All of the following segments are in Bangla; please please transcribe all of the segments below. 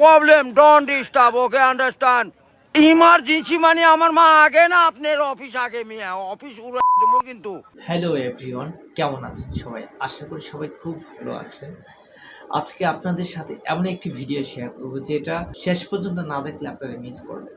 Problem don't disturb okay understand emergency মানে আমার মা আগে না, আপনার অফিস আগে মিয়া অফিস উড়ে কিন্তু। হ্যালো এভরিওয়ান কেমন আছেন সবাই? আশা করি সবাই খুব ভালো আছেন। আজকে আপনাদের সাথে এমন একটি ভিডিও শেয়ার করব, যেটা শেষ পর্যন্ত না দেখলে আপনারা মিস করবেন।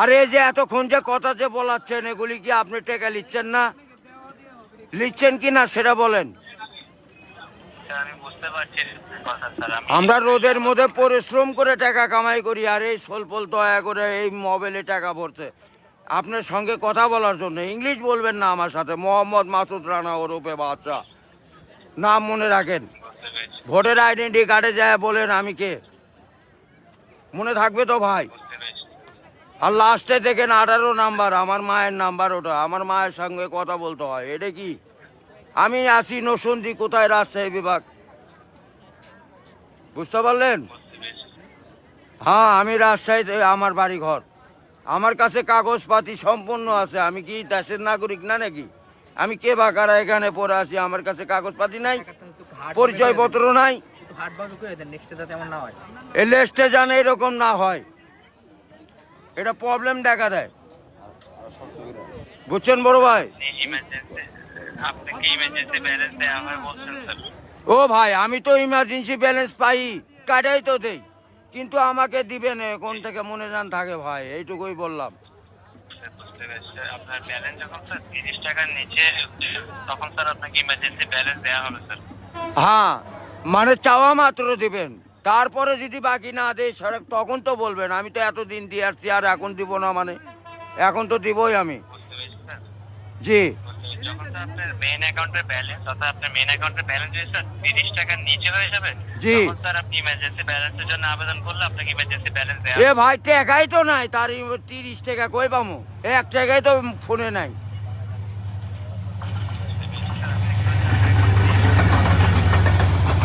আরে এই যে এতক্ষণ যে কথা যে বলাচ্ছেন এগুলি কি আপনি টেকা লিচ্ছেন না? লিখছেন কি না সেটা বলেন। স্যার আমি বুঝতে পারছি কথা স্যার আমি আমরা রোদের মধ্যে পরিশ্রম করে টাকা কামাই করি আর এই সোলপল দয়া করে এই মোবাইলে টাকা ভরছে। আপনার সঙ্গে কথা বলার জন্য ইংলিশ বলবেন না আমার সাথে মোহাম্মদ মাসুদ রানা ওরূপে বাচ্চা নাম মনে রাখেন। ভোটের আইডেন্টি কার্ডে যায় বলেন আমি কে। মনে থাকবে তো ভাই। আর লাস্টে দেখেন আঠারো নাম্বার আমার মায়ের নাম্বার ওটা আমার মায়ের সঙ্গে কথা বলতে হয় এটা কি? আমি আছি নসন্দি কোথায় রাজশাহী বিভাগ? বুঝতে পারলেন? হ্যাঁ আমি রাজশাহীতে আমার বাড়ি ঘর আমার কাছে কাগজপাতি সম্পূর্ণ আছে আমি কি দেশের নাগরিক না নাকি? আমি কে বা কারা এখানে পড়ে আছি আমার কাছে কাগজপাতি নাই পরিচয় পত্র নাই। না এই লেস্টে এরকম না হয়। এটা প্রবলেম দেখা দেয়। বুঝছেন বড় ভাই? ও ভাই, আমি তো ইমার্জেন্সি ব্যালেন্স পাই, কাটাই তো দেই। কিন্তু আমাকে দিবেন কোন থেকে মনে যান থাকে ভাই, এইটুকুই বললাম। হ্যাঁ। মানে চাওয়া মাত্র দিবেন। তারপরে যদি বাকি না দেয় সেটা তখন তো বলবেন আমি তো এতদিন দিয়ে আসছি আর এখন দিব না মানে। এখন তো দিবই আমি। জি। অ্যাকাউন্টের ব্যালেন্স অর্থাৎ আপনার মেইন অ্যাকাউন্টের ব্যালেন্স যদি তিরিশ টাকার নিচে হয়ে যাবে? জি। স্যার আপনি ইমার্জেন্সি ব্যালেন্সের জন্য আবেদন করলে আপনাকে ইমার্জেন্সি ব্যালেন্স দেওয়া এ ভাই টাকাই তো নাই তার তিরিশ টাকা কই পামো? এক টাকাই তো ফোনে নাই।